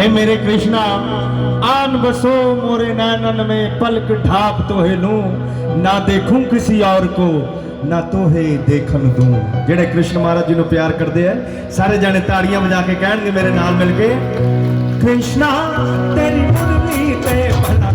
हे मेरे कृष्णा, आन बसो मोरे नैनन में, पलक ढाप तो है लू। ना देखूँ किसी और को, ना तो है देखन दूँ। जेडे कृष्ण महाराज जी नु प्यार करते हैं, सारे जने ताड़ियाँ बजा के कहणगे मेरे नाल मिलके, कृष्णा, तेरी मुरली ते भला